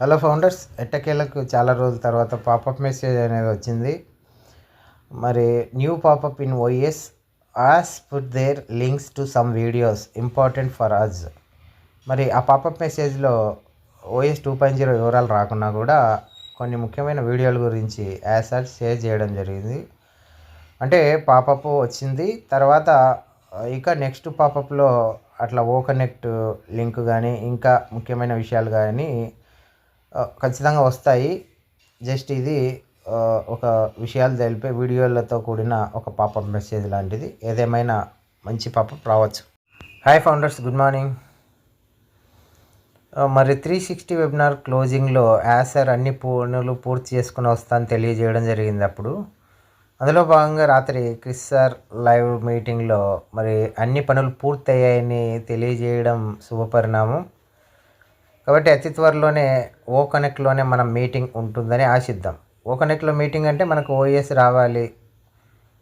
Hello founders ఎట్టకేలకు చాలా రోజుల తర్వాత పాపప్ మెసేజ్ అనేది వచ్చింది. మరి new popup in OS as put their links to some videos important for us మరి ఆ పాపప్ మెసేజ్లో ఓఎస్ టూ పాయింట్ జీరో వివరాలు రాకున్నా కూడా కొన్ని ముఖ్యమైన వీడియోల గురించి యాజ్ సచ్ షేర్ చేయడం జరిగింది. అంటే పాపప్ వచ్చింది తర్వాత ఇక నెక్స్ట్ పాపప్లో అట్లా ఓ కనెక్ట్ లింక్ కానీ ఇంకా ముఖ్యమైన విషయాలు కానీ ఖచ్చితంగా వస్తాయి. జస్ట్ ఇది ఒక విషయాలు తెలిపే వీడియోలతో కూడిన ఒక పాప మెసేజ్ లాంటిది. ఏదేమైనా మంచి పాప రావచ్చు. హాయ్ ఫౌండర్స్ గుడ్ మార్నింగ్ మరి త్రీ సిక్స్టీ వెబినార్ క్లోజింగ్లో యాసర్ అన్ని పనులు పూర్తి చేసుకుని వస్తాను తెలియజేయడం జరిగింది అప్పుడు. అందులో భాగంగా రాత్రి క్రిస్ సార్ లైవ్ మీటింగ్లో మరి అన్ని పనులు పూర్తయ్యాయని తెలియజేయడం శుభపరిణామం. కాబట్టి అతి త్వరలోనే ఓ కనెక్ట్లోనే మనం మీటింగ్ ఉంటుందని ఆశిద్దాం. ఓ కనెక్ట్లో మీటింగ్ అంటే మనకు ఓఎస్ రావాలి.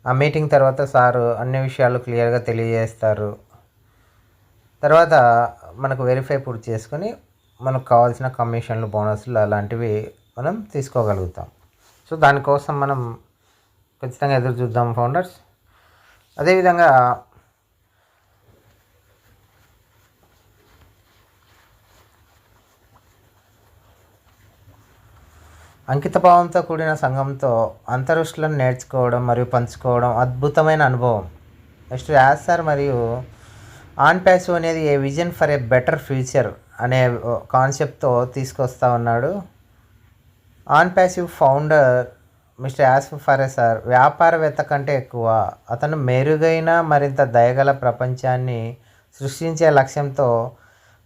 ఆ మీటింగ్ తర్వాత సారు అన్ని విషయాలు క్లియర్గా తెలియజేస్తారు. తర్వాత మనకు వెరిఫై పూర్తి చేసుకొని మనకు కావాల్సిన కమిషన్లు బోనస్లు అలాంటివి మనం తీసుకోగలుగుతాం. సో దానికోసం మనం ఖచ్చితంగా ఎదురు చూద్దాం ఫౌండర్స్. అదేవిధంగా అంకితభావంతో కూడిన సంఘంతో అంతరుష్లను నేర్చుకోవడం మరియు పంచుకోవడం అద్భుతమైన అనుభవం. నెక్స్ట్ యాజ్ సార్ మరియు ఆన్ ప్యాసివ్ అనేది a vision for a better future అనే కాన్సెప్ట్తో తీసుకొస్తా ఉన్నాడు. On passive founder mister as ఫరే sir వ్యాపారవేత్త కంటే ఎక్కువ. అతను మెరుగైన మరింత దయగల ప్రపంచాన్ని సృష్టించే లక్ష్యంతో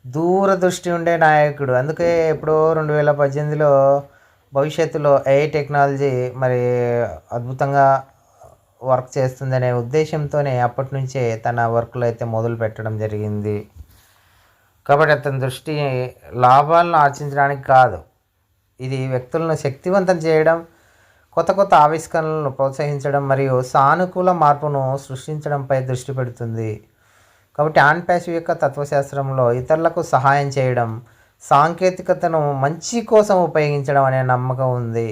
దూరదృష్టి ఉండే నాయకుడు. అందుకే ఎప్పుడో రెండు వేల పద్దెనిమిదిలో భవిష్యత్తులో ఏఐ టెక్నాలజీ మరి అద్భుతంగా వర్క్ చేస్తుందనే ఉద్దేశంతోనే అప్పటి నుంచే తన వర్క్లో అయితే మొదలు పెట్టడం జరిగింది. కాబట్టి అతని దృష్టి లాభాలను ఆర్జించడానికి కాదు ఇది వ్యక్తులను శక్తివంతం చేయడం కొత్త కొత్త ఆవిష్కరణలను ప్రోత్సహించడం మరియు సానుకూల మార్పును సృష్టించడంపై దృష్టి పెడుతుంది. కాబట్టి ఆన్ ప్యాసివ్ యొక్క తత్వశాస్త్రంలో ఇతరులకు సహాయం చేయడం సాంకేతికతను మంచి కోసం ఉపయోగించడం అనే నమ్మకం ఉంది.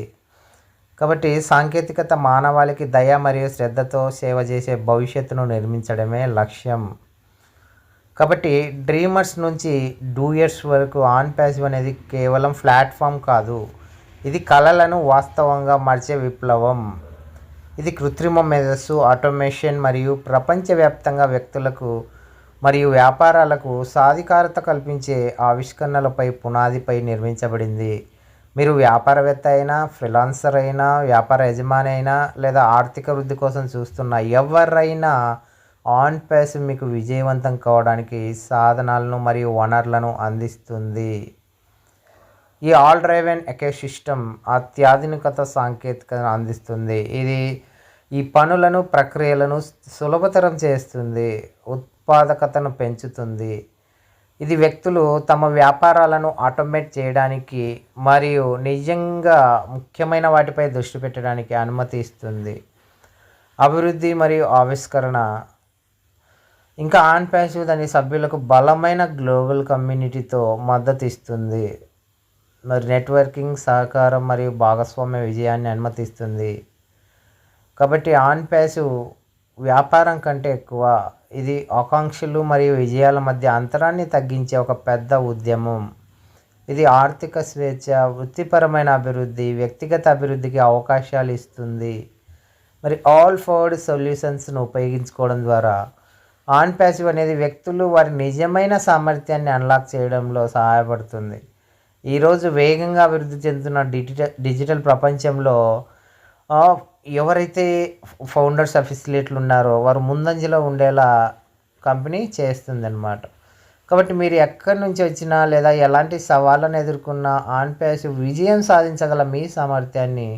కాబట్టి సాంకేతికత మానవాళికి దయ మరియు శ్రద్ధతో సేవ చేసే భవిష్యత్తును నిర్మించడమే లక్ష్యం. కాబట్టి డ్రీమర్స్ నుంచి డూయర్స్ వరకు ఆన్ ప్యాసివ్ అనేది కేవలం ప్లాట్ఫామ్ కాదు. ఇది కళలను వాస్తవంగా మార్చే విప్లవం. ఇది కృత్రిమ మేధస్సు ఆటోమేషన్ మరియు ప్రపంచవ్యాప్తంగా వ్యక్తులకు మరియు వ్యాపారాలకు సాధికారత కల్పించే ఆవిష్కరణలపై పునాదిపై నిర్మించబడింది. మీరు వ్యాపారవేత్త అయినా ఫ్రీలాన్సర్ అయినా వ్యాపార యజమాని అయినా లేదా ఆర్థిక వృద్ధి కోసం చూస్తున్న ఎవరైనా ఆన్ పేస్ మీకు విజయవంతం కావడానికి సాధనాలను మరియు వనరులను అందిస్తుంది. ఈ ఆల్ డ్రైవెన్ ఎకోసిస్టమ్ అత్యాధునికత సాంకేతికతను అందిస్తుంది. ఇది ఈ పనులను ప్రక్రియలను సులభతరం చేస్తుంది. ఉత్పాదకతను పెంచుతుంది. ఇది వ్యక్తులు తమ వ్యాపారాలను ఆటోమేట్ చేయడానికి మరియు నిజంగా ముఖ్యమైన వాటిపై దృష్టి పెట్టడానికి అనుమతి ఇస్తుంది. అభివృద్ధి మరియు ఆవిష్కరణ. ఇంకా ఆన్ ప్యాసివ్ దాని సభ్యులకు బలమైన గ్లోబల్ కమ్యూనిటీతో మద్దతు ఇస్తుంది. మరి నెట్వర్కింగ్ సహకారం మరియు భాగస్వామ్య విజయాన్ని అనుమతిస్తుంది. కాబట్టి ఆన్ ప్యాసివ్ వ్యాపారం కంటే ఎక్కువ ఇది ఆకాంక్షలు మరియు విజయాల మధ్య అంతరాన్ని తగ్గించే ఒక పెద్ద ఉద్యమం. ఇది ఆర్థిక స్వేచ్ఛ వృత్తిపరమైన అభివృద్ధి వ్యక్తిగత అభివృద్ధికి అవకాశాలు ఇస్తుంది. మరి ఆల్ ఫోర్డ్ సొల్యూషన్స్ను ఉపయోగించుకోవడం ద్వారా ఆన్ ప్యాసివ్ అనేది వ్యక్తులు వారి నిజమైన సామర్థ్యాన్ని అన్లాక్ చేయడంలో సహాయపడుతుంది. ఈరోజు వేగంగా అభివృద్ధి చెందుతున్న డిజిటల్ డిజిటల్ ప్రపంచంలో ఎవరైతే ఫౌండర్స్ అఫిసిలేట్లు ఉన్నారో వారు ముందంజలో ఉండేలా కంపెనీ చేస్తుందన్నమాట. కాబట్టి మీరు ఎక్కడి నుంచి వచ్చినా లేదా ఎలాంటి సవాళ్ళను ఎదుర్కొన్న ఆన్ పేస్ విజయం సాధించగల మీ సామర్థ్యాన్ని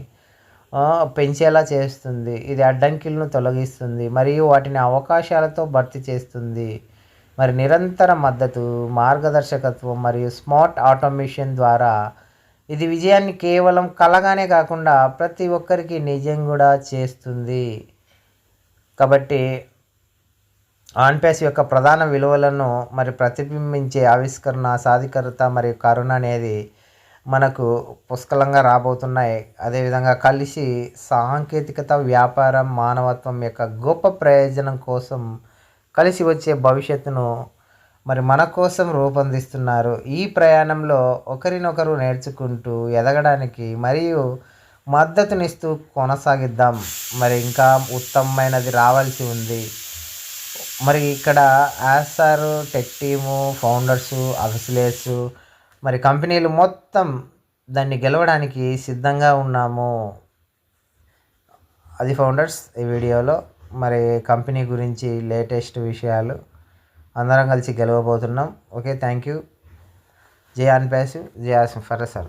పెంచేలా చేస్తుంది. ఇది అడ్డంకిలను తొలగిస్తుంది. మరియు వాటిని అవకాశాలతో భర్తీ చేస్తుంది. మరి నిరంతర మద్దతు మార్గదర్శకత్వం మరియు స్మార్ట్ ఆటోమేషన్ ద్వారా ఇది విజయాన్ని కేవలం కలగానే కాకుండా ప్రతి ఒక్కరికి నిజం కూడా చేస్తుంది. కాబట్టి ఆన్పేస్ యొక్క ప్రధాన విలువలను మరి ప్రతిబింబించే ఆవిష్కరణ సాధికారత మరియు కరుణ అనేది మనకు పుష్కలంగా రాబోతున్నాయి. అదేవిధంగా కలిసి సాంకేతికత వ్యాపారం మానవత్వం యొక్క గొప్ప ప్రయోజనం కోసం కలిసి వచ్చే భవిష్యత్తును మరి మన కోసం రూపొందిస్తున్నారు. ఈ ప్రయాణంలో ఒకరినొకరు నేర్చుకుంటూ ఎదగడానికి మరియు మద్దతునిస్తూ కొనసాగిద్దాం. మరి ఇంకా ఉత్తమమైనది రావాల్సి ఉంది. మరి ఇక్కడ యాసార్ టెక్ టీము ఫౌండర్సు అఫిసిలేసు మరి కంపెనీలు మొత్తం దాన్ని గెలవడానికి సిద్ధంగా ఉన్నాము. అది ఫౌండర్స్ ఈ వీడియోలో. మరి కంపెనీ గురించి లేటెస్ట్ విషయాలు. అందరం కలిసి గెలవబోతున్నాం. Okay thank you. J Unpassive జే ఆసిఫ్ ఫర్ సార్.